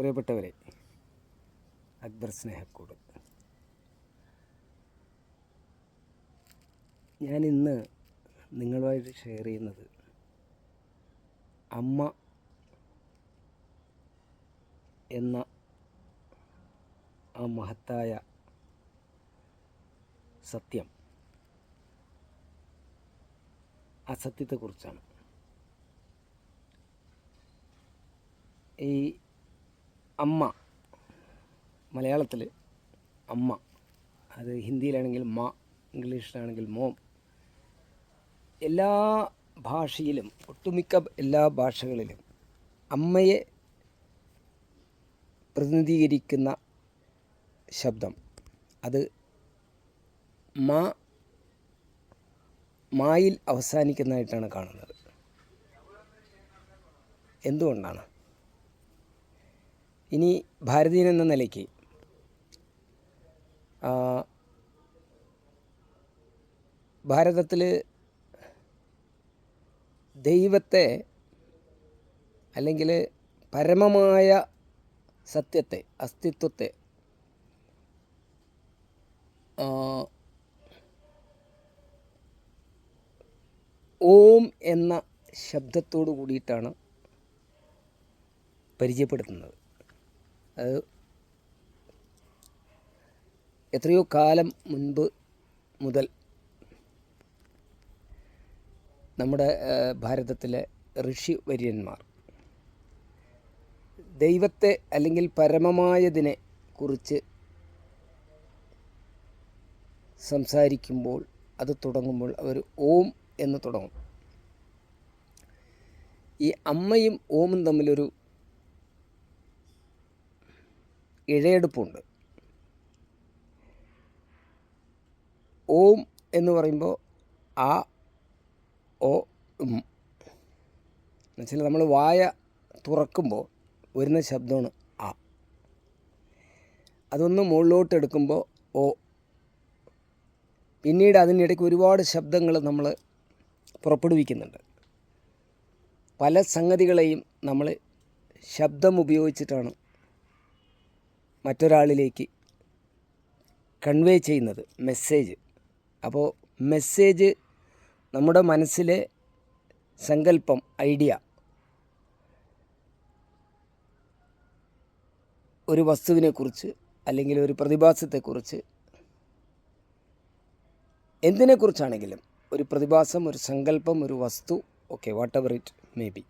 പ്രിയപ്പെട്ടവരെ അക്ബർ സ്നേഹക്കൂട്. ഞാൻ ഇന്ന് നിങ്ങളുമായിട്ട് ഷെയർ ചെയ്യുന്നത് അമ്മ എന്ന ആ മഹത്തായ സത്യം. ആ സത്യത്തെക്കുറിച്ചാണ്. ഈ അമ്മ. മലയാളത്തിൽ അമ്മ. അത് ഹിന്ദിയിലാണെങ്കിൽ മ ഇംഗ്ലീഷിലാണെങ്കിൽ മോം. എല്ലാ ഭാഷയിലും ഒട്ടുമിക്ക എല്ലാ ഭാഷകളിലും അമ്മയെ പ്രതിനിധീകരിക്കുന്ന ശബ്ദം. അത് മാ മായിൽ അവസാനിക്കുന്നതായിട്ടാണ് കാണുന്നത്. എന്തുകൊണ്ടാണ്? ഇനി ഭാരതീയൻ എന്ന നിലയ്ക്ക് ഭാരതത്തിൽ ദൈവത്തെ അല്ലെങ്കിൽ പരമമായ സത്യത്തെ അസ്തിത്വത്തെ ഓം എന്ന ശബ്ദത്തോടു കൂടിയിട്ടാണ് പരിചയപ്പെടുത്തുന്നത്. അത് എത്രയോ കാലം മുൻപ് മുതൽ നമ്മുടെ ഭാരതത്തിലെ ഋഷി വര്യന്മാർ ദൈവത്തെ അല്ലെങ്കിൽ പരമമായതിനെ കുറിച്ച് സംസാരിക്കുമ്പോൾ അത് തുടങ്ങുമ്പോൾ അവർ ഓം എന്ന് തുടങ്ങും. ഈ അമ്മയും ഓമും തമ്മിലൊരു ഇഴയെടുപ്പുണ്ട്. ഓം എന്ന് പറയുമ്പോൾ ആ ഓ എന്നുവെച്ചാൽ നമ്മൾ വായ തുറക്കുമ്പോൾ വരുന്ന ശബ്ദമാണ് ആ. അതൊന്ന് മുകളിലോട്ട് എടുക്കുമ്പോൾ ഓ. പിന്നീട് അതിനിടയ്ക്ക് ഒരുപാട് ശബ്ദങ്ങൾ നമ്മൾ പുറപ്പെടുവിക്കുന്നുണ്ട്. പല സംഗതികളെയും നമ്മൾ ശബ്ദം ഉപയോഗിച്ചിട്ടാണ് മറ്റൊരാളിലേക്ക് കൺവേ ചെയ്യുന്നത് മെസ്സേജ്. അപ്പോൾ മെസ്സേജ് നമ്മുടെ മനസ്സിലെ സങ്കല്പം ഐഡിയ ഒരു വസ്തുവിനെക്കുറിച്ച് അല്ലെങ്കിൽ ഒരു പ്രതിഭാസത്തെക്കുറിച്ച് എന്തിനെക്കുറിച്ചാണെങ്കിലും ഒരു പ്രതിഭാസം ഒരു സങ്കല്പം ഒരു വസ്തു okay whatever it may be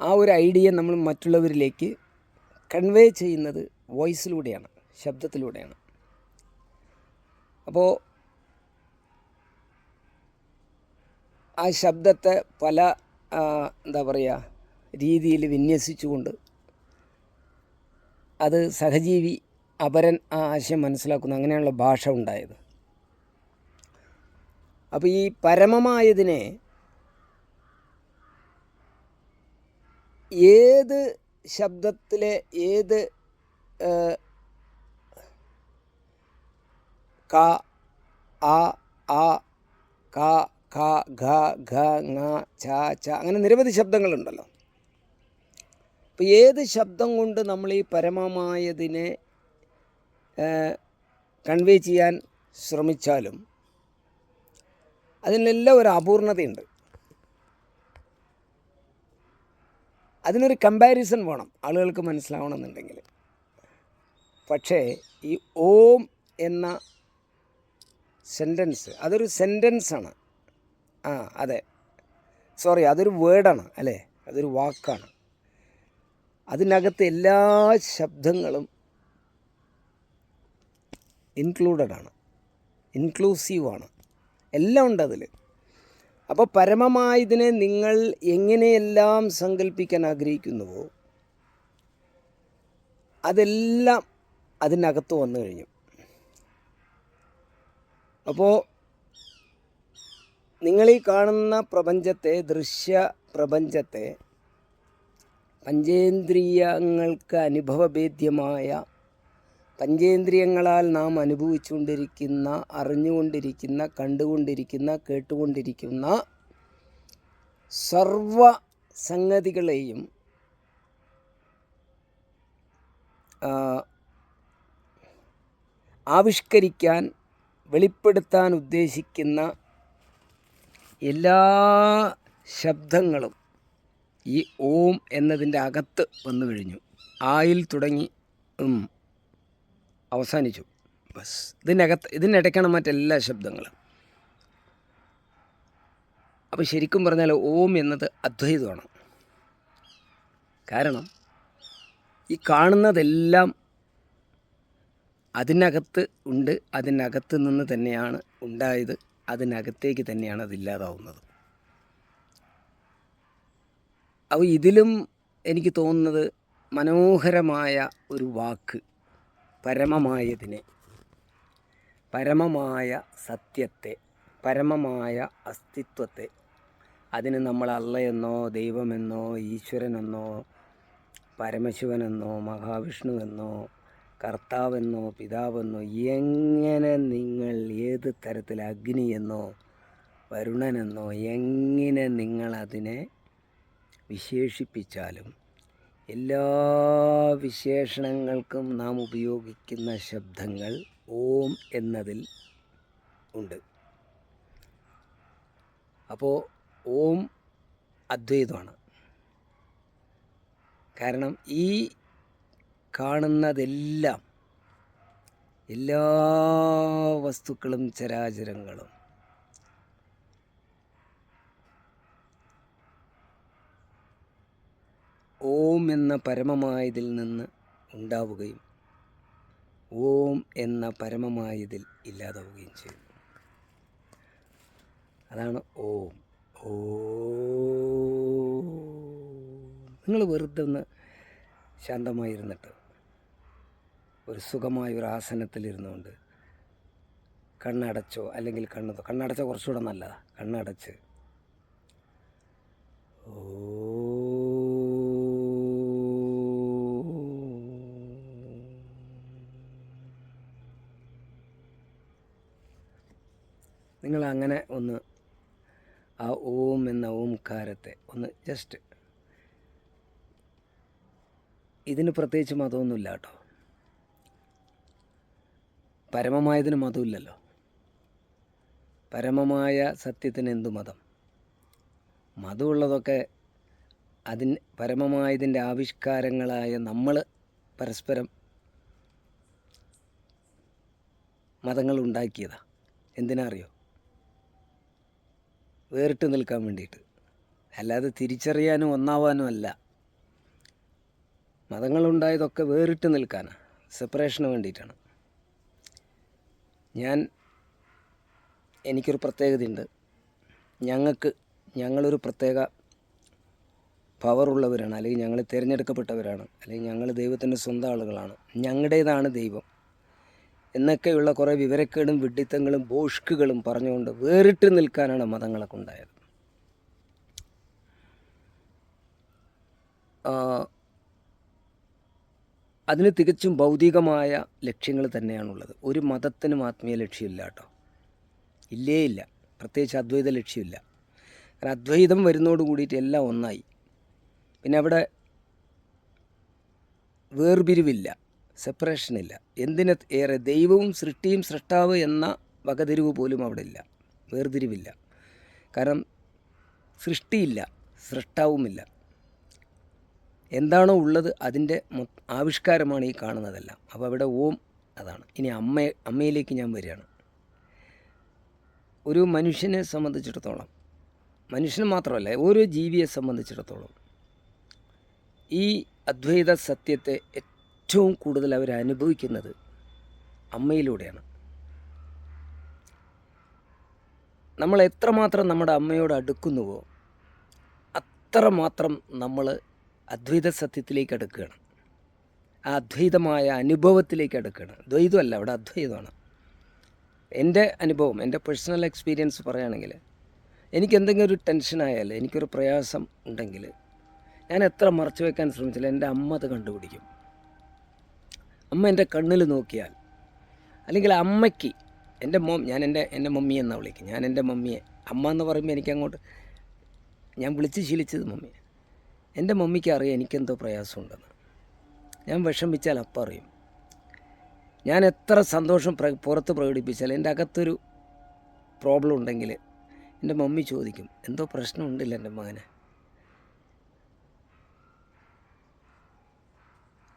ആ ഒരു ഐഡിയ നമ്മൾ മറ്റുള്ളവരിലേക്ക് കൺവേ ചെയ്യുന്നത് വോയിസിലൂടെയാണ് ശബ്ദത്തിലൂടെയാണ്. അപ്പോൾ ആ ശബ്ദത്തെ പല എന്താ പറയുക രീതിയിൽ വിന്യസിച്ചുകൊണ്ട് അത് സഹജീവി അപരൻ ആ ആശയം മനസ്സിലാക്കുന്നു. അങ്ങനെയുള്ള ഭാഷ ഉണ്ടായത്. അപ്പോൾ ഈ പരമമായതിനെ ഏത് ശബ്ദത്തിലെ ഏത് ക ആ ആ ക ഖ ഘ ഘ ങ ഛ ഛ അങ്ങനെ നിരവധി ശബ്ദങ്ങളുണ്ടല്ലോ. അപ്പോൾ ഏത് ശബ്ദം കൊണ്ട് നമ്മൾ ഈ പരമമായതിനെ കൺവേ ചെയ്യാൻ ശ്രമിച്ചാലും അതിനെല്ലാം ഒരു അപൂർണതയുണ്ട്. അതിനൊരു കമ്പാരിസൺ വേണം. ആളുകൾക്ക് മനസ്സിലാവണമെന്നുണ്ടെങ്കിൽ. പക്ഷേ ഈ ഓം എന്ന സെന്റൻസ് അതൊരു സെന്റൻസാണ് ആ അതെ. സോറി അതൊരു വേർഡാണ് അല്ലേ? അതൊരു വാക്കാണ്. അതിനകത്ത് എല്ലാ ശബ്ദങ്ങളും ഇൻക്ലൂഡഡ് ആണ്. ഇൻക്ലൂസീവാണ് എല്ലാം ഉണ്ട് അതിൽ അപ്പോൾ പരമമായതിനെ നിങ്ങൾ എങ്ങനെയെല്ലാം സങ്കല്പിക്കാൻ ആഗ്രഹിക്കുന്നുവോ അതെല്ലാം അതിനകത്ത് വന്നു കഴിഞ്ഞു. അപ്പോൾ നിങ്ങളീ കാണുന്ന പ്രപഞ്ചത്തെ ദൃശ്യ പ്രപഞ്ചത്തെ പഞ്ചേന്ദ്രിയങ്ങൾക്ക് അനുഭവഭേദ്യമായ പഞ്ചേന്ദ്രിയങ്ങളാൽ നാം അനുഭവിച്ചുകൊണ്ടിരിക്കുന്ന അറിഞ്ഞുകൊണ്ടിരിക്കുന്ന കണ്ടുകൊണ്ടിരിക്കുന്ന കേട്ടുകൊണ്ടിരിക്കുന്ന സർവ സംഗതികളെയും ആവിഷ്കരിക്കാൻ വെളിപ്പെടുത്താൻ ഉദ്ദേശിക്കുന്ന എല്ലാ ശബ്ദങ്ങളും ഈ ഓം എന്നതിന്റെ അകത്ത് വന്നു കഴിഞ്ഞു. ആയിൽ തുടങ്ങി അവസാനിച്ചു. ബസ്. ഇതിനകത്ത് ഇതിനിടയ്ക്കാണ് മറ്റെല്ലാ ശബ്ദങ്ങളും. അപ്പോൾ ശരിക്കും പറഞ്ഞാൽ ഓം എന്നത് അദ്വൈതമാണ്. കാരണം ഈ കാണുന്നതെല്ലാം അതിനകത്ത് ഉണ്ട് അതിനകത്ത് നിന്ന് തന്നെയാണ് ഉണ്ടായത് അതിനകത്തേക്ക് തന്നെയാണ് അതില്ലാതാവുന്നത് അപ്പോൾ ഇതിലും എനിക്ക് തോന്നുന്നത് മനോഹരമായ ഒരു വാക്ക് പരമമായതിനെ. പരമമായ സത്യത്തെ പരമമായ അസ്തിത്വത്തെ അതിന് നമ്മൾ അള്ളയെന്നോ ദൈവമെന്നോ ഈശ്വരനെന്നോ പരമശിവനെന്നോ മഹാവിഷ്ണുവെന്നോ കർത്താവെന്നോ പിതാവെന്നോ എങ്ങനെ നിങ്ങൾ ഏത് തരത്തിൽ അഗ്നിയെന്നോ വരുണനെന്നോ എങ്ങനെ നിങ്ങളതിനെ വിശേഷിപ്പിച്ചാലും എല്ലാ വിശേഷണങ്ങൾക്കും നാം ഉപയോഗിക്കുന്ന ശബ്ദങ്ങൾ ഓം എന്നതിൽ ഉണ്ട്. അപ്പോൾ ഓം അദ്വൈതമാണ്. കാരണം ഈ കാണുന്നതെല്ലാം എല്ലാ വസ്തുക്കളും ചരാചരങ്ങളും ഓം എന്ന പരമമായതിൽ നിന്ന് ഉണ്ടാവുകയും ഓം എന്ന പരമമായതിൽ ഇല്ലാതാവുകയും ചെയ്യും അതാണ് ഓം. ഓ. നിങ്ങൾ വെറുതെ ഒന്ന് ശാന്തമായിരുന്നിട്ട് ഒരു സുഖമായ ഒരു ആസനത്തിലിരുന്നുകൊണ്ട് കണ്ണടച്ചോ അല്ലെങ്കിൽ കണ്ണ് കണ്ണടച്ച കുറച്ചുകൂടെ നല്ലതാണ് കണ്ണടച്ച്. ഓ നിങ്ങൾ അങ്ങനെ ഒന്ന് ആ ഓം എന്ന ഓംകാരത്തെ ഒന്ന് ജസ്റ്റ് ഇതിന് പ്രത്യേകിച്ച് മതമൊന്നുമില്ല കേട്ടോ. പരമമായതിന് മതമില്ലല്ലോ. പരമമായ സത്യത്തിന് എന്തു മതം? മതമുള്ളതൊക്കെ അതിന് പരമമായതിന്റെ ആവിഷ്കാരങ്ങളായ നമ്മൾ പരസ്പരം മതങ്ങൾ ഉണ്ടാക്കിയതാണ് എന്തിനാ അറിയോ? വേറിട്ട് നിൽക്കാൻ വേണ്ടിയിട്ട്. അല്ലാതെ തിരിച്ചറിയാനും ഒന്നാവാനും അല്ല. മതങ്ങളുണ്ടായതൊക്കെ വേറിട്ട് നിൽക്കാനാണ് സെപ്പറേഷന് വേണ്ടിയിട്ടാണ്. ഞാൻ എനിക്കൊരു പ്രത്യേകതയുണ്ട്. ഞങ്ങൾക്ക് ഞങ്ങളൊരു പ്രത്യേക പവറുള്ളവരാണ് അല്ലെങ്കിൽ ഞങ്ങൾ തിരഞ്ഞെടുക്കപ്പെട്ടവരാണ്. അല്ലെങ്കിൽ ഞങ്ങൾ ദൈവത്തിന്റെ സ്വന്തം ആളുകളാണ്. ഞങ്ങളുടേതാണ് ദൈവം. എന്നൊക്കെയുള്ള കുറേ വിവരക്കേടും വിഡ്ഢിത്തങ്ങളും ബോഷ്കുകളും പറഞ്ഞുകൊണ്ട് വേറിട്ട് നിൽക്കാനാണ് മതങ്ങളൊക്കെ ഉണ്ടായത്. അതിന് തികച്ചും ഭൗതികമായ ലക്ഷ്യങ്ങൾ തന്നെയാണുള്ളത്. ഒരു മതത്തിനും ആത്മീയ ലക്ഷ്യമില്ല കേട്ടോ. ഇല്ലേ ഇല്ല. പ്രത്യേകിച്ച് അദ്വൈത ലക്ഷ്യമില്ല. കാരണം അദ്വൈതം വരുന്നതോട് കൂടിയിട്ട് എല്ലാം ഒന്നായി. പിന്നെ അവിടെ വേർപിരിവില്ല. സെപ്പറേഷനില്ല. എന്തിന് ഏറെ ദൈവവും സൃഷ്ടിയും സൃഷ്ടാവ് എന്ന വകതിരിവ് പോലും അവിടെ ഇല്ല വേർതിരിവില്ല. കാരണം സൃഷ്ടിയില്ല സൃഷ്ടാവുമില്ല. എന്താണോ ഉള്ളത് അതിന്റെ ആവിഷ്കാരമാണ് ഈ കാണുന്നതെല്ലാം. അപ്പോൾ അവിടെ ഓം അതാണ്. ഇനി അമ്മ അമ്മയിലേക്ക് ഞാൻ വരികയാണ്. ഒരു മനുഷ്യനെ സംബന്ധിച്ചിടത്തോളം മനുഷ്യന് മാത്രമല്ല ഓരോ ജീവിയെ സംബന്ധിച്ചിടത്തോളം ഈ അദ്വൈത സത്യത്തെ ഏറ്റവും കൂടുതൽ അവർ അനുഭവിക്കുന്നത് അമ്മയിലൂടെയാണ്. നമ്മൾ എത്രമാത്രം നമ്മുടെ അമ്മയോട് അടുക്കുന്നുവോ അത്രമാത്രം നമ്മൾ അദ്വൈത സത്യത്തിലേക്ക് അടുക്കുകയാണ്. ആ അദ്വൈതമായ അനുഭവത്തിലേക്ക് അടുക്കുകയാണ്. ദ്വൈതമല്ല അവിടെ അദ്വൈതമാണ്. എന്റെ അനുഭവം എന്റെ പേഴ്സണൽ എക്സ്പീരിയൻസ് പറയുകയാണെങ്കിൽ എനിക്ക് എന്തെങ്കിലും ഒരു ടെൻഷനായാൽ എനിക്കൊരു പ്രയാസം ഉണ്ടെങ്കിൽ ഞാൻ എത്ര മറച്ചു വെക്കാൻ ശ്രമിച്ചാലും എന്റെ അമ്മ അത് കണ്ടുപിടിക്കും. അമ്മ എന്റെ കണ്ണിൽ നോക്കിയാൽ അല്ലെങ്കിൽ അമ്മയ്ക്ക് എന്റെ മോം ഞാൻ എന്റെ എന്റെ മമ്മി എന്നാണ് വിളിക്കും. ഞാൻ എന്റെ മമ്മിയെ. അമ്മ എന്ന് പറയുമ്പോൾ എനിക്കങ്ങോട്ട് ഞാൻ വിളിച്ച് ശീലിച്ചത് മമ്മിയെ എന്റെ മമ്മിക്ക് അറിയാം എനിക്കെന്തോ പ്രയാസമുണ്ടെന്ന്. ഞാൻ വിഷമിച്ചാൽ അപ്പം അറിയും. ഞാൻ എത്ര സന്തോഷം പ്ര പുറത്ത് പ്രകടിപ്പിച്ചാൽ എന്റെ അകത്തൊരു പ്രോബ്ലം ഉണ്ടെങ്കിൽ എന്റെ മമ്മി ചോദിക്കും എന്തോ പ്രശ്നമുണ്ടല്ലോ എന്റെ മകന്?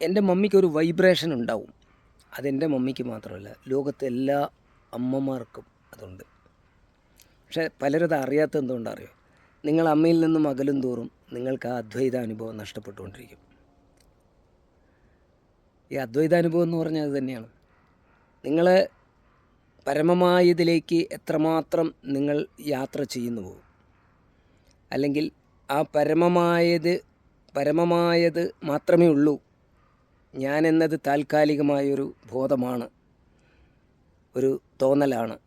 എന്റെ മമ്മിക്ക് ഒരു വൈബ്രേഷൻ ഉണ്ടാവും. അതെന്റെ മമ്മിക്ക് മാത്രമല്ല ലോകത്തെ എല്ലാ അമ്മമാർക്കും അതുണ്ട്. പക്ഷേ പലരും അത് അറിയാത്ത എന്തുകൊണ്ടറിയോ? നിങ്ങൾ അമ്മയിൽ നിന്നും അകലും തോറും നിങ്ങൾക്ക് ആ അദ്വൈത അനുഭവം നഷ്ടപ്പെട്ടുകൊണ്ടിരിക്കും. ഈ അദ്വൈതാനുഭവം എന്ന് പറഞ്ഞാൽ അത് തന്നെയാണ്. നിങ്ങൾ പരമമായതിലേക്ക് എത്രമാത്രം നിങ്ങൾ യാത്ര ചെയ്യുന്നുവോ അല്ലെങ്കിൽ ആ പരമമായത് പരമമായത് മാത്രമേ ഉള്ളൂ. ഞാൻ എന്നത് താൽക്കാലികമായൊരു ബോധമാണ്. ഒരു തോന്നലാണ്.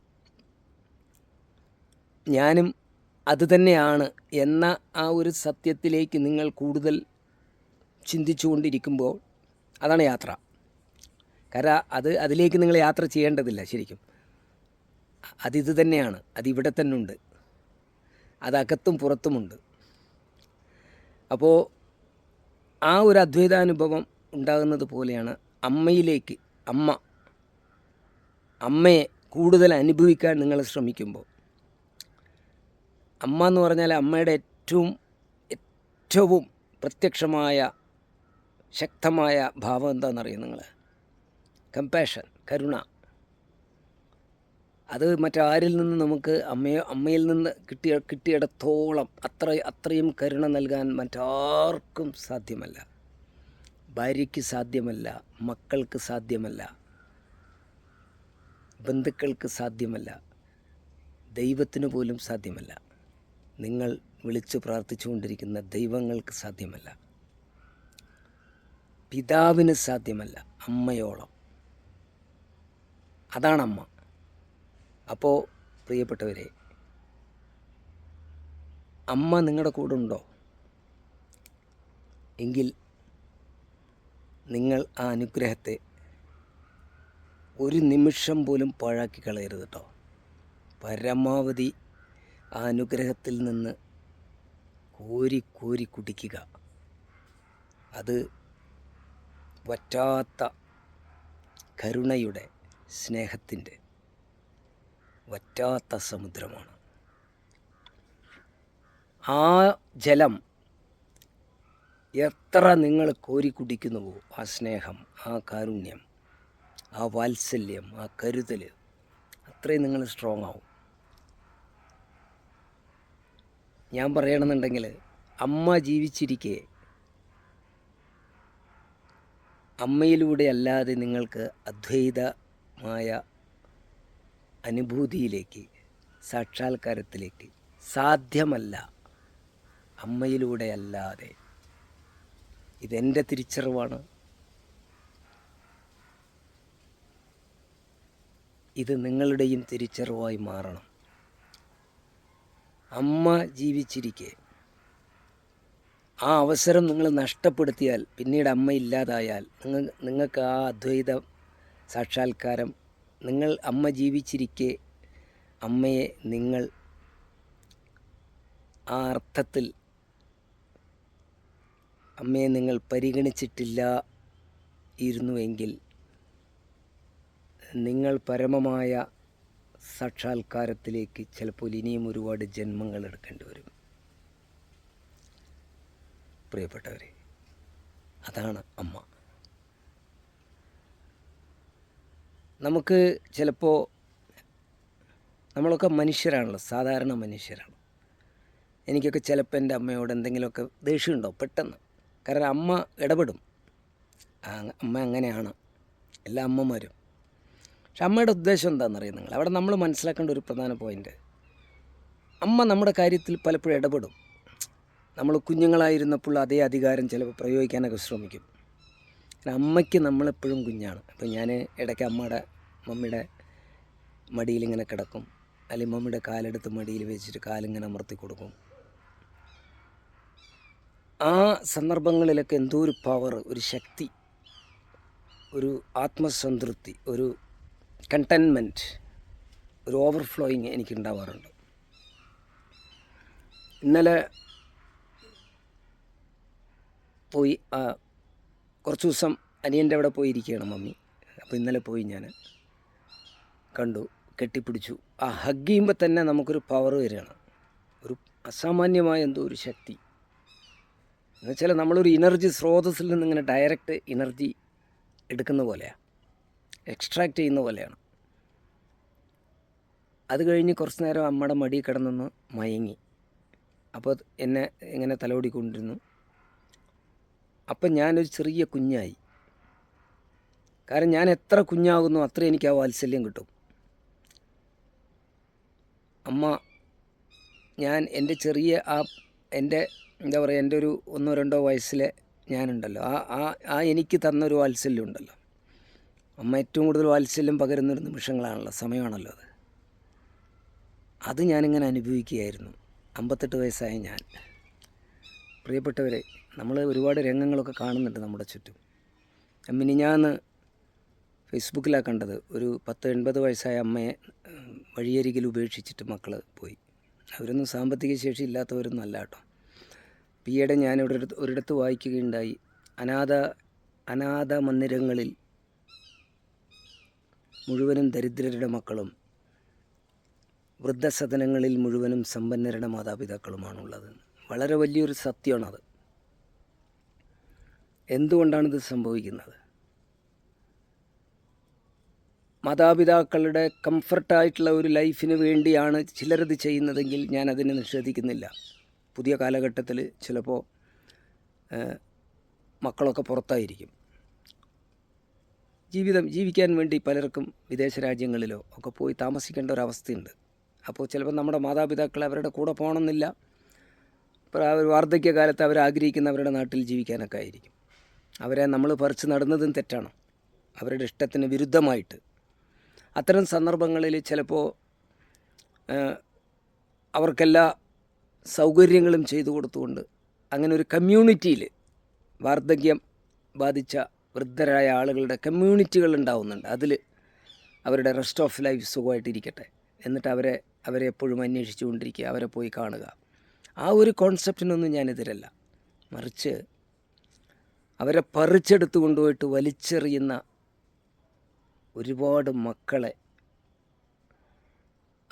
ഞാനും അതുതന്നെയാണ് എന്ന ആ ഒരു സത്യത്തിലേക്ക് നിങ്ങൾ കൂടുതൽ ചിന്തിച്ചുകൊണ്ടിരിക്കുമ്പോൾ അതാണ് യാത്ര. കര അത് അതിലേക്ക് നിങ്ങൾ യാത്ര ചെയ്യേണ്ടതില്ല ശരിക്കും. അതിത് തന്നെയാണ്. അതിവിടെ തന്നെ ഉണ്ട്. അതകത്തും പുറത്തുമുണ്ട്. അപ്പോൾ ആ ഒരു അദ്വൈതാനുഭവം ഉണ്ടാകുന്നത് പോലെയാണ് അമ്മയിലേക്ക് അമ്മ അമ്മയെ കൂടുതൽ അനുഭവിക്കാൻ നിങ്ങൾ ശ്രമിക്കുമ്പോൾ. അമ്മ എന്ന് പറഞ്ഞാൽ അമ്മയുടെ ഏറ്റവും ഏറ്റവും പ്രത്യക്ഷമായ ശക്തമായ ഭാവം എന്താണെന്നറിയും നിങ്ങൾ? കമ്പാഷൻ കരുണ. അത് മറ്റാരിൽ നിന്ന് നമുക്ക് അമ്മയോ അമ്മയിൽ നിന്ന് കിട്ടിയ കിട്ടിയിടത്തോളം അത്ര അത്രയും കരുണ നൽകാൻ മറ്റാർക്കും സാധ്യമല്ല. ഭാര്യയ്ക്ക് സാധ്യമല്ല മക്കൾക്ക് സാധ്യമല്ല ബന്ധുക്കൾക്ക് സാധ്യമല്ല ദൈവത്തിന് പോലും സാധ്യമല്ല. നിങ്ങൾ വിളിച്ചു പ്രാർത്ഥിച്ചുകൊണ്ടിരിക്കുന്ന ദൈവങ്ങൾക്ക് സാധ്യമല്ല. പിതാവിന് സാധ്യമല്ല അമ്മയോളം. അതാണ് അമ്മ. അപ്പോൾ പ്രിയപ്പെട്ടവരെ അമ്മ നിങ്ങളുടെ കൂടെ ഉണ്ടോ? എങ്കിൽ നിങ്ങൾ ആ അനുഗ്രഹത്തെ ഒരു നിമിഷം പോലും പാഴാക്കി കളയരുത് കേട്ടോ പരമാവധി ആ അനുഗ്രഹത്തിൽ നിന്ന് കോരി കോരി കുടിക്കുക. അത് വറ്റാത്ത കരുണയുടെ സ്നേഹത്തിന്റെ വറ്റാത്ത സമുദ്രമാണ്. ആ ജലം എത്ര നിങ്ങൾ കോരി കുടിക്കുന്നുവോ ആ സ്നേഹം ആ കാരുണ്യം ആ വാത്സല്യം ആ കരുതൽ അത്രയും നിങ്ങൾ സ്ട്രോങ് ആവും. ഞാൻ പറയണമെന്നുണ്ടെങ്കിൽ അമ്മ ജീവിച്ചിരിക്കെ അമ്മയിലൂടെ അല്ലാതെ നിങ്ങൾക്ക് അദ്വൈതമായ അനുഭൂതിയിലേക്ക് സാക്ഷാത്കാരത്തിലേക്ക് സാധ്യമല്ല. അമ്മയിലൂടെ അല്ലാതെ ഇതെന്റെ തിരിച്ചറിവാണ്. ഇത് നിങ്ങളുടെയും തിരിച്ചറിവായി മാറണം. അമ്മ ജീവിച്ചിരിക്കെ. ആ അവസരം നിങ്ങൾ നഷ്ടപ്പെടുത്തിയാൽ പിന്നീട് അമ്മ ഇല്ലാതായാൽ നിങ്ങൾ നിങ്ങൾക്ക് ആ അദ്വൈത സാക്ഷാത്കാരം നിങ്ങൾ അമ്മ ജീവിച്ചിരിക്കെ അമ്മയെ നിങ്ങൾ ആ അർത്ഥത്തിൽ അമ്മയെ നിങ്ങൾ പരിഗണിച്ചിട്ടില്ല ഇരുന്നുവെങ്കിൽ നിങ്ങൾ പരമമായ സാക്ഷാത്കാരത്തിലേക്ക് ചിലപ്പോൾ ഇനിയും ഒരുപാട് ജന്മങ്ങൾ എടുക്കേണ്ടി വരും. പ്രിയപ്പെട്ടവരെ അതാണ് അമ്മ. നമുക്ക് ചിലപ്പോൾ നമ്മളൊക്കെ മനുഷ്യരാണല്ലോ സാധാരണ മനുഷ്യരാണ്. എനിക്കൊക്കെ ചിലപ്പോൾ എന്റെ അമ്മയോട് എന്തെങ്കിലുമൊക്കെ ദേഷ്യമുണ്ടോ? പെട്ടെന്ന്. കാരണം അമ്മ ഇടപെടും. അമ്മ അങ്ങനെയാണ്. എല്ലാ അമ്മമാരും. പക്ഷെ അമ്മയുടെ ഉദ്ദേശം എന്താണെന്നറിയാം നിങ്ങൾ? അവിടെ നമ്മൾ മനസ്സിലാക്കേണ്ട ഒരു പ്രധാന പോയിന്റ് അമ്മ നമ്മുടെ കാര്യത്തിൽ പലപ്പോഴും ഇടപെടും. നമ്മൾ കുഞ്ഞുങ്ങളായിരുന്നപ്പോൾ അതേ അധികാരം ചിലപ്പോൾ പ്രയോഗിക്കാനൊക്കെ ശ്രമിക്കും. അമ്മയ്ക്ക് നമ്മളെപ്പോഴും കുഞ്ഞാണ്. അപ്പോൾ ഞാൻ ഇടയ്ക്ക് അമ്മയുടെ മമ്മിയുടെ മടിയിൽ ഇങ്ങനെ കിടക്കും. അല്ലെങ്കിൽ മമ്മിയുടെ കാലെടുത്ത് മടിയിൽ വെച്ചിട്ട് കാലിങ്ങനെ അമർത്തി കൊടുക്കും. ആ സന്ദർഭങ്ങളിലൊക്കെ എന്തോ ഒരു പവർ ഒരു ശക്തി ഒരു ആത്മസംതൃപ്തി ഒരു കണ്ടെൻമെന്റ് ഒരു ഓവർഫ്ലോയിങ് എനിക്ക് ഉണ്ടാവാറുണ്ട്. ഇന്നലെ പോയി കുറച്ച് ദിവസം അനിയന്റെ അവിടെ പോയിരിക്കുകയാണ് മമ്മി. അപ്പോൾ ഇന്നലെ പോയി ഞാൻ കണ്ടു കെട്ടിപ്പിടിച്ചു. ആ ഹഗ് ചെയ്യുമ്പോൾ തന്നെ നമുക്കൊരു പവർ വരികയാണ്. ഒരു അസാമാന്യമായ എന്തോ ഒരു ശക്തി. എന്നുവെച്ചാൽ നമ്മളൊരു എനർജി സ്രോതസ്സിൽ നിന്ന് ഇങ്ങനെ ഡയറക്റ്റ് എനർജി എടുക്കുന്ന പോലെയാണ് എക്സ്ട്രാക്റ്റ് ചെയ്യുന്ന പോലെയാണ്. അത് കഴിഞ്ഞ് കുറച്ച് നേരം അമ്മയുടെ മടി കിടന്നൊന്ന് മയങ്ങി. അപ്പോൾ എന്നെ ഇങ്ങനെ തലോടിക്കൊണ്ടിരുന്നു. അപ്പം ഞാനൊരു ചെറിയ കുഞ്ഞായി. കാരണം ഞാൻ എത്ര കുഞ്ഞാകുന്നു അത്ര എനിക്ക് ആ വാത്സല്യം കിട്ടും. അമ്മ ഞാൻ എന്റെ ചെറിയ ആ എന്റെ എന്താ പറയുക എന്റെ ഒരു ഒന്നോ രണ്ടോ വയസ്സിലെ ഞാനുണ്ടല്ലോ. ആ ആ ആ എനിക്ക് തന്നൊരു വാത്സല്യം ഉണ്ടല്ലോ. അമ്മ ഏറ്റവും കൂടുതൽ വാത്സല്യം പകരുന്നൊരു നിമിഷങ്ങളാണല്ലോ സമയമാണല്ലോ അത്. അത് ഞാനിങ്ങനെ അനുഭവിക്കുകയായിരുന്നു. അമ്പത്തെട്ട് വയസ്സായ ഞാൻ. പ്രിയപ്പെട്ടവരെ നമ്മൾ ഒരുപാട് രംഗങ്ങളൊക്കെ കാണുന്നുണ്ട് നമ്മുടെ ചുറ്റും. മിനിഞ്ഞാന്ന് ഫേസ്ബുക്കിലാണ് കണ്ടത്. ഒരു പത്ത് എൺപത് വയസ്സായ അമ്മയെ വഴിയരികിൽ ഉപേക്ഷിച്ചിട്ട് മക്കൾ പോയി. അവരൊന്നും സാമ്പത്തിക ശേഷി ഇല്ലാത്തവരൊന്നും അല്ല കേട്ടോ. ഈയിടെ ഞാൻ ഒരിടത്ത് ഒരിടത്ത് വായിക്കുകയുണ്ടായി. അനാഥ അനാഥ മന്ദിരങ്ങളിൽ മുഴുവനും ദരിദ്രരുടെ മക്കളും വൃദ്ധസദനങ്ങളിൽ മുഴുവനും സമ്പന്നരുടെ മാതാപിതാക്കളുമാണുള്ളത്. വളരെ വലിയൊരു സത്യമാണത്. എന്തുകൊണ്ടാണിത് സംഭവിക്കുന്നത്? മാതാപിതാക്കളുടെ കംഫർട്ടായിട്ടുള്ള ഒരു ലൈഫിന് വേണ്ടിയാണ് ചിലരത് ചെയ്യുന്നതെങ്കിൽ ഞാൻ അതിനെ നിഷേധിക്കുന്നില്ല. പുതിയ കാലഘട്ടത്തിൽ ചിലപ്പോൾ മക്കളൊക്കെ പുറത്തായിരിക്കും. ജീവിതം ജീവിക്കാൻ വേണ്ടി പലർക്കും വിദേശ രാജ്യങ്ങളിലോ ഒക്കെ പോയി താമസിക്കേണ്ട ഒരവസ്ഥയുണ്ട് അപ്പോൾ ചിലപ്പോൾ നമ്മുടെ മാതാപിതാക്കൾ അവരുടെ കൂടെ പോകണമെന്നില്ല. വാർദ്ധക്യകാലത്ത് അവർ ആഗ്രഹിക്കുന്ന അവരുടെ നാട്ടിൽ ജീവിക്കാനൊക്കെ ആയിരിക്കും. അവരെ നമ്മൾ പറിച്ച് നടുന്നതും തെറ്റാണ്. അവരുടെ ഇഷ്ടത്തിന് വിരുദ്ധമായിട്ട്. അത്തരം സന്ദർഭങ്ങളിൽ ചിലപ്പോൾ അവർക്കെല്ലാ സൗകര്യങ്ങളും ചെയ്തു കൊടുത്തുകൊണ്ട് അങ്ങനെ ഒരു കമ്മ്യൂണിറ്റിയിൽ വാർദ്ധക്യം ബാധിച്ച വൃദ്ധരായ ആളുകളുടെ കമ്മ്യൂണിറ്റികൾ ഉണ്ടാവുന്നുണ്ട്. അതിൽ അവരുടെ റെസ്റ്റ് ഓഫ് ലൈഫ് സുഖമായിട്ടിരിക്കട്ടെ. എന്നിട്ട് അവരെ അവരെ എപ്പോഴും അന്വേഷിച്ചു കൊണ്ടിരിക്കുക അവരെ പോയി കാണുക. ആ ഒരു കോൺസെപ്റ്റിനൊന്നും ഞാനെതിരല്ല മറിച്ച് അവരെ പറിച്ചെടുത്ത് കൊണ്ടുപോയിട്ട് വലിച്ചെറിയുന്ന ഒരുപാട് മക്കളെ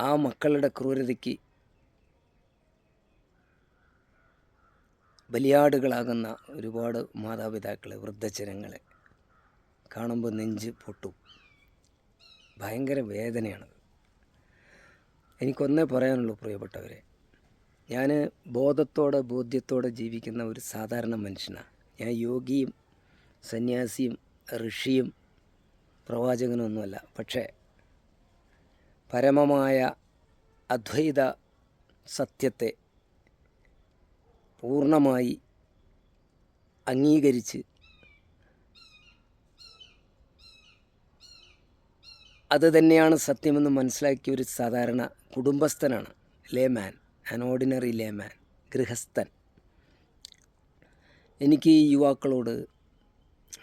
ആ മക്കളുടെ ക്രൂരതയ്ക്ക് ബലിയാടുകളാകുന്ന ഒരുപാട് മാതാപിതാക്കളെ വൃദ്ധജനങ്ങളെ കാണുമ്പോൾ നെഞ്ച് പൊട്ടും. ഭയങ്കര വേദനയാണ്. എനിക്കൊന്നേ പറയാനുള്ളൂ പ്രിയപ്പെട്ടവരെ. ഞാൻ ബോധത്തോടെ ബോധ്യത്തോടെ ജീവിക്കുന്ന ഒരു സാധാരണ മനുഷ്യനാണ് ഞാൻ യോഗിയും സന്യാസിയും ഋഷിയും പ്രവാചകനൊന്നുമല്ല. പക്ഷേ പരമമായ അദ്വൈത സത്യത്തെ പൂർണമായി അംഗീകരിച്ച് അത് തന്നെയാണ് സത്യമെന്ന് മനസ്സിലാക്കിയ ഒരു സാധാരണ കുടുംബസ്ഥനാണ് ലേമാൻ ആൻ ഓർഡിനറി ലേമാൻ ഗൃഹസ്ഥൻ. എനിക്ക് ഈ യുവാക്കളോട്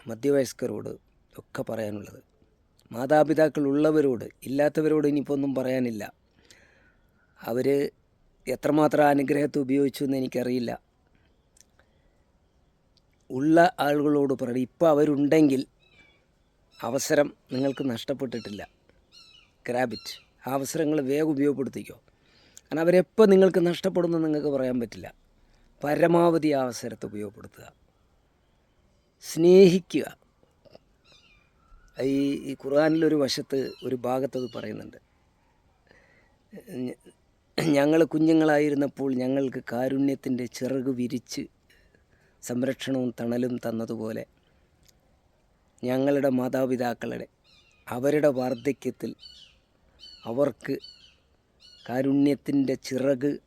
മധ്യവയസ്കരോട് ഒക്കെ പറയാനുള്ളത്. മാതാപിതാക്കൾ ഉള്ളവരോട് ഇല്ലാത്തവരോട് ഇനിയിപ്പോൾ ഒന്നും പറയാനില്ല. അവർ എത്രമാത്രം അനുഗ്രഹത്തെ ഉപയോഗിച്ചു എന്ന് എനിക്കറിയില്ല. ഉള്ള ആളുകളോട് പറയണം. ഇപ്പോൾ അവരുണ്ടെങ്കിൽ അവസരം നിങ്ങൾക്ക് നഷ്ടപ്പെട്ടിട്ടില്ല. ഗ്രാബിറ്റ് ആ അവസരങ്ങൾ വേഗം ഉപയോഗപ്പെടുത്തിക്കോ. കാരണം അവരെപ്പോൾ നിങ്ങൾക്ക് നഷ്ടപ്പെടുന്നു നിങ്ങൾക്ക് പറയാൻ പറ്റില്ല. പരമാവധി ആ അവസരത്തെ ഉപയോഗപ്പെടുത്തുക. സ്നേഹിക്കുക. ഈ ഈ ഖുർആാനിലൊരു വശത്ത് ഒരു ഭാഗത്തത് പറയുന്നുണ്ട്. ഞങ്ങൾ കുഞ്ഞുങ്ങളായിരുന്നപ്പോൾ ഞങ്ങൾക്ക് കാരുണ്യത്തിന്റെ ചിറക് വിരിച്ച് സംരക്ഷണവും തണലും തന്നതുപോലെ ഞങ്ങളുടെ മാതാപിതാക്കളുടെ അവരുടെ വാർദ്ധക്യത്തിൽ അവർക്ക് കാരുണ്യത്തിന്റെ ചിറക്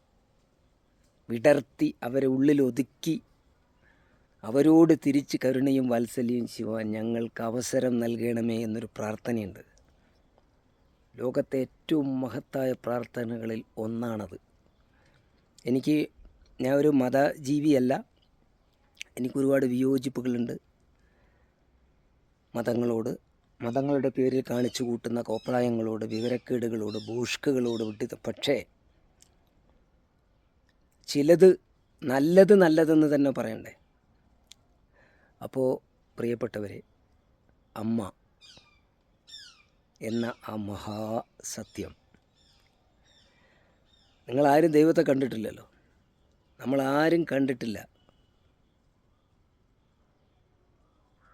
വിടർത്തി അവരെ ഉള്ളിൽ ഒതുക്കി അവരോട് തിരിച്ച് കരുണയും വാത്സല്യവും ചെയ്യുവാൻ ഞങ്ങൾക്ക് അവസരം നൽകണമേ എന്നൊരു പ്രാർത്ഥനയുണ്ട്. ലോകത്തെ ഏറ്റവും മഹത്തായ പ്രാർത്ഥനകളിൽ ഒന്നാണത്. എനിക്ക് ഞാൻ ഒരു മതജീവിയല്ല. എനിക്കൊരുപാട് വിയോജിപ്പുകളുണ്ട്. മതങ്ങളോട് മതങ്ങളുടെ പേരിൽ കാണിച്ചു കൂട്ടുന്ന കോപ്രായങ്ങളോട് വിവരക്കേടുകളോട് ഭൂഷ്കുകളോട് വിട്ടി പക്ഷേ ചിലത് നല്ലത് നല്ലതെന്ന് തന്നെ പറയണ്ടേ? അപ്പോൾ പ്രിയപ്പെട്ടവരെ അമ്മ എന്ന ആ മഹാസത്യം. നിങ്ങളാരും ദൈവത്തെ കണ്ടിട്ടില്ലല്ലോ. നമ്മളാരും കണ്ടിട്ടില്ല.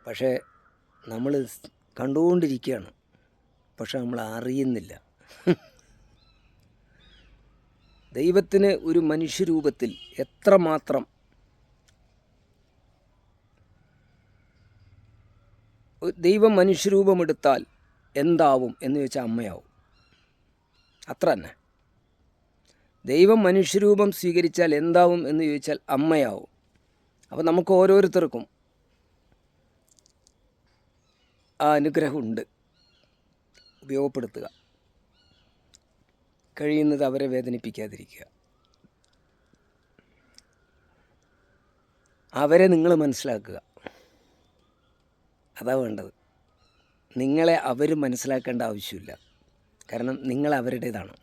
പക്ഷേ നമ്മൾ കണ്ടുകൊണ്ടിരിക്കുകയാണ് പക്ഷെ നമ്മൾ അറിയുന്നില്ല ദൈവത്തിന് ഒരു മനുഷ്യരൂപത്തിൽ എത്രമാത്രം ദൈവം മനുഷ്യരൂപമെടുത്താൽ എന്താവും എന്ന് ചോദിച്ചാൽ അമ്മയാവും. അത്ര തന്നെ. ദൈവം മനുഷ്യരൂപം സ്വീകരിച്ചാൽ എന്താവും എന്ന് ചോദിച്ചാൽ അമ്മയാവും. അപ്പോൾ നമുക്ക് ഓരോരുത്തർക്കും ആ അനുഗ്രഹമുണ്ട്. ഉപയോഗപ്പെടുത്തുക. കഴിയുന്നത് അവരെ വേദനിപ്പിക്കാതിരിക്കുക. അവരെ നിങ്ങൾ മനസ്സിലാക്കുക. അതാ വേണ്ടത്. നിങ്ങളെ അവർ മനസ്സിലാക്കേണ്ട ആവശ്യമില്ല. കാരണം നിങ്ങൾ അവരുടേതാണ്.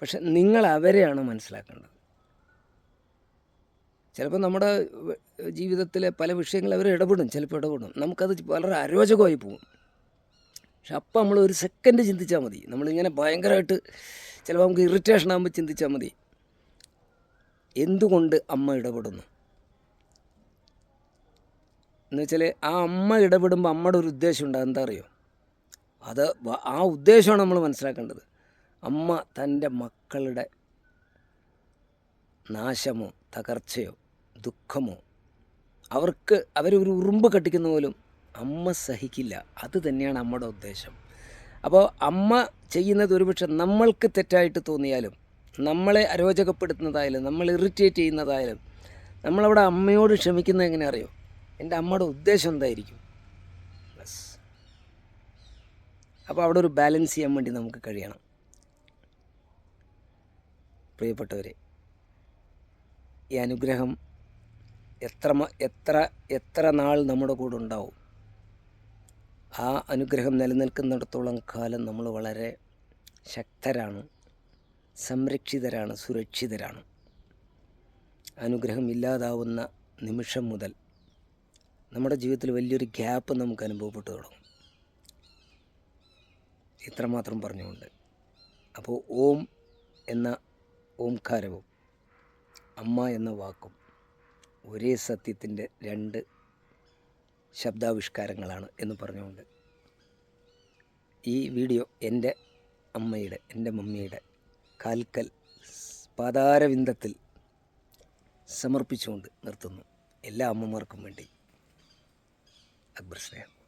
പക്ഷെ നിങ്ങൾ അവരെയാണ് മനസ്സിലാക്കേണ്ടത്. ചിലപ്പോൾ നമ്മുടെ ജീവിതത്തിലെ പല വിഷയങ്ങൾ അവർ ഇടപെടും ചിലപ്പോൾ ഇടപെടും. നമുക്കത് വളരെ അരോചകമായി പോകും. പക്ഷെ അപ്പം നമ്മൾ ഒരു സെക്കൻഡ് ചിന്തിച്ചാൽ മതി. നമ്മളിങ്ങനെ ഭയങ്കരമായിട്ട് ചിലപ്പോൾ നമുക്ക് ഇറിറ്റേഷൻ ആകുമ്പോൾ ചിന്തിച്ചാൽ മതി. എന്തുകൊണ്ട് അമ്മ ഇടപെടുന്നു? എന്ന് വെച്ചാൽ ആ അമ്മ ഇടപെടുമ്പോൾ അമ്മയുടെ ഒരു ഉദ്ദേശം ഉണ്ട്? എന്താ അറിയോ? അത് ആ ഉദ്ദേശമാണ് നമ്മൾ മനസ്സിലാക്കേണ്ടത്. അമ്മ തന്റെ മക്കളുടെ നാശമോ തകർച്ചയോ ദുഃഖമോ? അവർക്ക് അവരൊരു ഉറുമ്പ് കട്ടിക്കുന്ന പോലും അമ്മ സഹിക്കില്ല. അത് തന്നെയാണ് അമ്മയുടെ ഉദ്ദേശം. അപ്പോൾ അമ്മ ചെയ്യുന്നത് ഒരുപക്ഷെ നമ്മൾക്ക് തെറ്റായിട്ട് തോന്നിയാലും നമ്മളെ അരോചകപ്പെടുത്തുന്നതായാലും നമ്മൾ ഇറിറ്റേറ്റ് ചെയ്യുന്നതായാലും നമ്മളവിടെ അമ്മയോട് ക്ഷമിക്കുന്നത് എങ്ങനെ അറിയോ? എന്റെ അമ്മയുടെ ഉദ്ദേശം എന്തായിരിക്കും? ബസ് അപ്പോൾ അവിടെ ഒരു ബാലൻസ് ചെയ്യാൻ വേണ്ടി നമുക്ക് കഴിയണം. പ്രിയപ്പെട്ടവരെ ഈ അനുഗ്രഹം എത്ര എത്ര എത്ര നാൾ നമ്മുടെ കൂടെ ഉണ്ടാവും? ആ അനുഗ്രഹം നിലനിൽക്കുന്നിടത്തോളം കാലം നമ്മൾ വളരെ ശക്തരാണ് സംരക്ഷിതരാണ് സുരക്ഷിതരാണ്. അനുഗ്രഹം ഇല്ലാതാവുന്ന നിമിഷം മുതൽ നമ്മുടെ ജീവിതത്തിൽ വലിയൊരു ഗ്യാപ്പ് നമുക്ക് അനുഭവപ്പെട്ടു തുടങ്ങും. ഇത്രമാത്രം പറഞ്ഞുകൊണ്ട്. അപ്പോൾ ഓം എന്ന ഓംകാരവും അമ്മ എന്ന വാക്കും ഒരേ സത്യത്തിന്റെ രണ്ട് ശബ്ദാവിഷ്കാരങ്ങളാണ് എന്ന് പറഞ്ഞുകൊണ്ട് ഈ വീഡിയോ എന്റെ അമ്മയുടെ എന്റെ മമ്മിയുടെ കാൽക്കൽ പാതാരവിന്ദത്തിൽ സമർപ്പിച്ചുകൊണ്ട് നിർത്തുന്നു. എല്ലാ അമ്മമാർക്കും വേണ്ടി അക്ബർ സ്നേഹം.